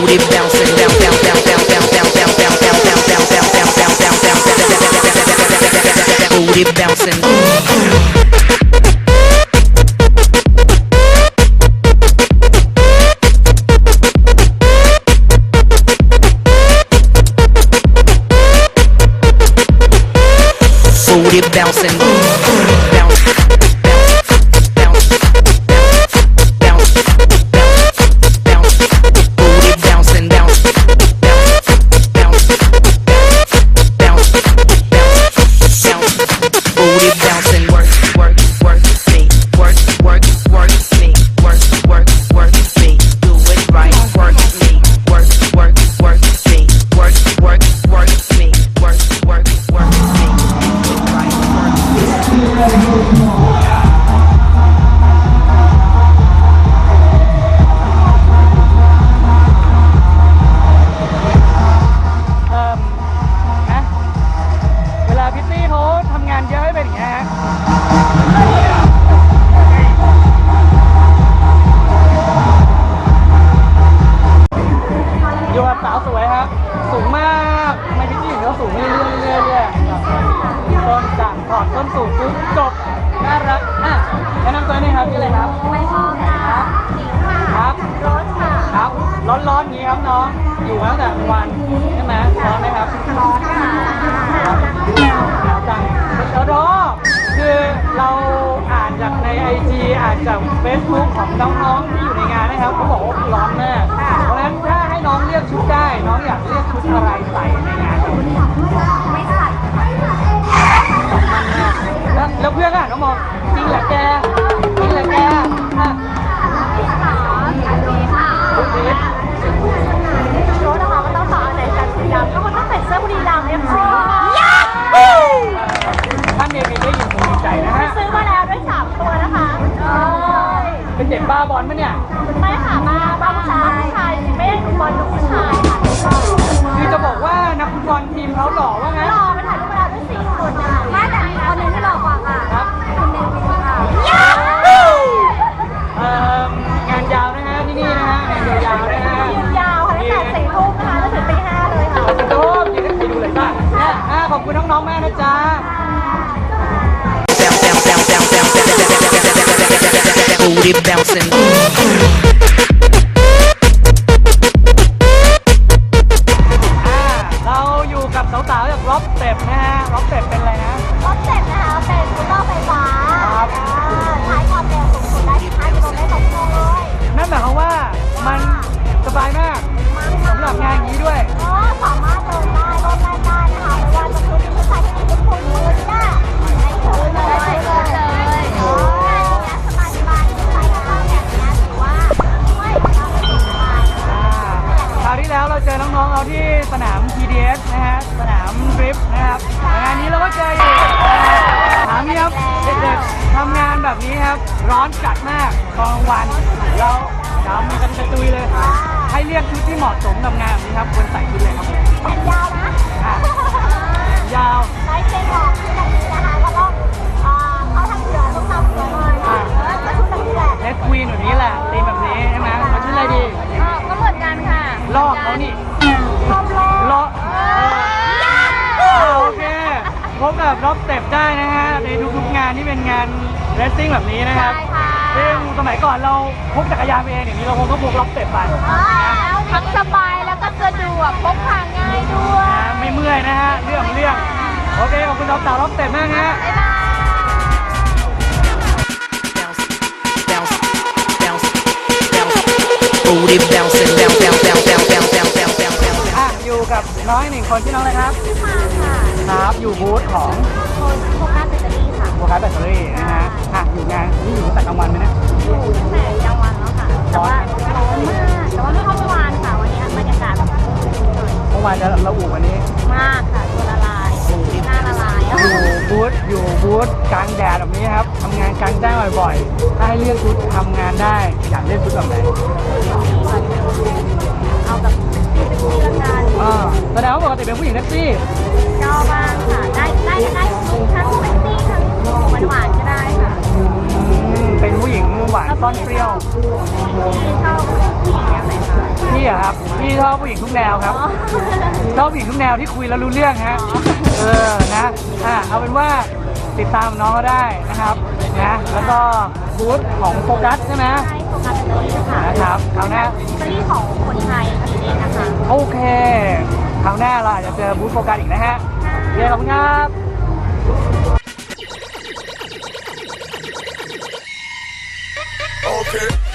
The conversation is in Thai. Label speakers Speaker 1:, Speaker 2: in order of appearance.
Speaker 1: booty bouncing bouncing. Booty bouncing.
Speaker 2: ไรครับไม่
Speaker 3: ชอบค่ะ
Speaker 2: ครับ
Speaker 3: รถค่ะ
Speaker 2: ครับร้อนๆอย่างนี้ครับน้อง อยู่มาตั้งแต่กลางวันใช่ไหมร้อนไหมครับ
Speaker 3: ร้อนค่ะ
Speaker 2: ครับจังเดี๋ยวรอคือเราอ่านจากในไอจีอ่านจากเฟซบุ๊กของน้องๆที่อยู่ในงานนะครับเขาบอกว่าร้อนมากเพราะฉะนั้นถ้าให้น้องเลือกชุดได้ น้องอยากเลือกชุดอะไรใส่ในงานครับ
Speaker 3: คุณ
Speaker 2: น้องๆมากนะจ๊ะ
Speaker 1: bounce, bounce, bounce, bounce, bounce, bounce, booty bouncing.
Speaker 2: อ่าเราอยู่กับสาวๆจากล็อบสเต็ปนะฮะล็อบสเต็ปเป็นอะไรนะ
Speaker 3: รถเสร็จนะคะเป็นสกูตเตอร์ไฟฟ้า
Speaker 2: ครับ
Speaker 3: อ่าใช้ความเร็วสูงสุดได้15กิโลเมตรต่อชั่วโมงเลย
Speaker 2: นั่นหมายความว่ามันสบายมาก อน
Speaker 3: จัด
Speaker 2: มากตอนกลางวันเราดำกันกระตุยเลยให้เรียกชุดที่เหมาะสมกับงานแบบนี้ครับควรใส่ชุดเลยครับ
Speaker 3: แขนยาวนะ
Speaker 2: อะยาว
Speaker 3: ไลฟ์เซ็นบอกที่แบบนี้นะคะแล้วก็อ่าเขาทำเหลือต้องทำเหลือหน่อยนะก็ชุดแบบนี้แหละ
Speaker 2: เลดควีนแบบนี้แหละตีมแบบนี้ใช่ไหมมาชุดอะไรดี
Speaker 3: ก็เหมือนกันค่ะ
Speaker 2: ลอกเขานี่
Speaker 3: ชอบลอก
Speaker 2: เลาะเออโอเคพบกับล็อบสเต็ปได้นะฮะในทุกๆงานที่เป็นงานเรสซิ่งแบบนี้นะครับ
Speaker 3: ใช่ค่ะ
Speaker 2: ซึ่งสมัยก่อนเราพกจักรยานไปเองอย่างนี้เราคงต้องพกล็อกเต็ปไป
Speaker 3: ทั้งสบายแล้วก็สะดวกพกพาง่ายด้วย
Speaker 2: ไม่เมื่อยนะฮะเรื่องเรื่องโอเคขอบคุณน้องสาวล็อกเต็ปมากฮะ
Speaker 3: บ๊ายบาย
Speaker 2: อยู่กับน้อยหนึ่งคนที่น้องเลยครับ
Speaker 3: ที่มาค่ะ
Speaker 2: ครับ อยู่บูธของ วานจะระอุกวันนี้
Speaker 3: มากค่ะตัวละลายหน้าละลายอะ
Speaker 2: อยู่บูธอยู่บูธกลางแดดแบบนี้ครับทำงานกลางแจ้งบ่อยๆถ้าให้เลือกชุดทำงานได้ อยากเลือกชุดแบบไหน
Speaker 3: เอาแบบที่เป็นที่ละกัน
Speaker 2: อ่าแสดงว่าปกติเป็นผู้หญิงแท็กซี่
Speaker 3: ชอบบ้างค่ะ ได้ได้ได้ทั้งเซ็กซี่ทั้งหวานหวานๆก็ได้ค่ะ
Speaker 2: อืมเป็นผู้หญิงหวานซ่อนเปรี้ยว
Speaker 3: ที่ชอบผู้หญิงแนวไหนคะ
Speaker 2: พี่อะ ครับ พี่ชอบผู้หญิงทุกแนวครับ
Speaker 3: อ๋อ
Speaker 2: ชอบผู้หญิงทุกแนวที่คุยแล้วรู้เรื่องฮะ เออ นะอะเอาเป็นว่าติดตามน้องก็ได้นะครับ นะ แล้วก็บูธของโฟกัสใช่ไหม
Speaker 3: ใช่โฟกัสเป็นตัวนี้ค่ะ
Speaker 2: นะครับคราวหน้า
Speaker 3: เบอรี่ของคนไทยผลิตเองนะคะ
Speaker 2: โอเคคราวหน้าเราอาจจะเจอบูธโฟกัสอีกนะฮะเย้ขอบคุณครับ
Speaker 4: Okay.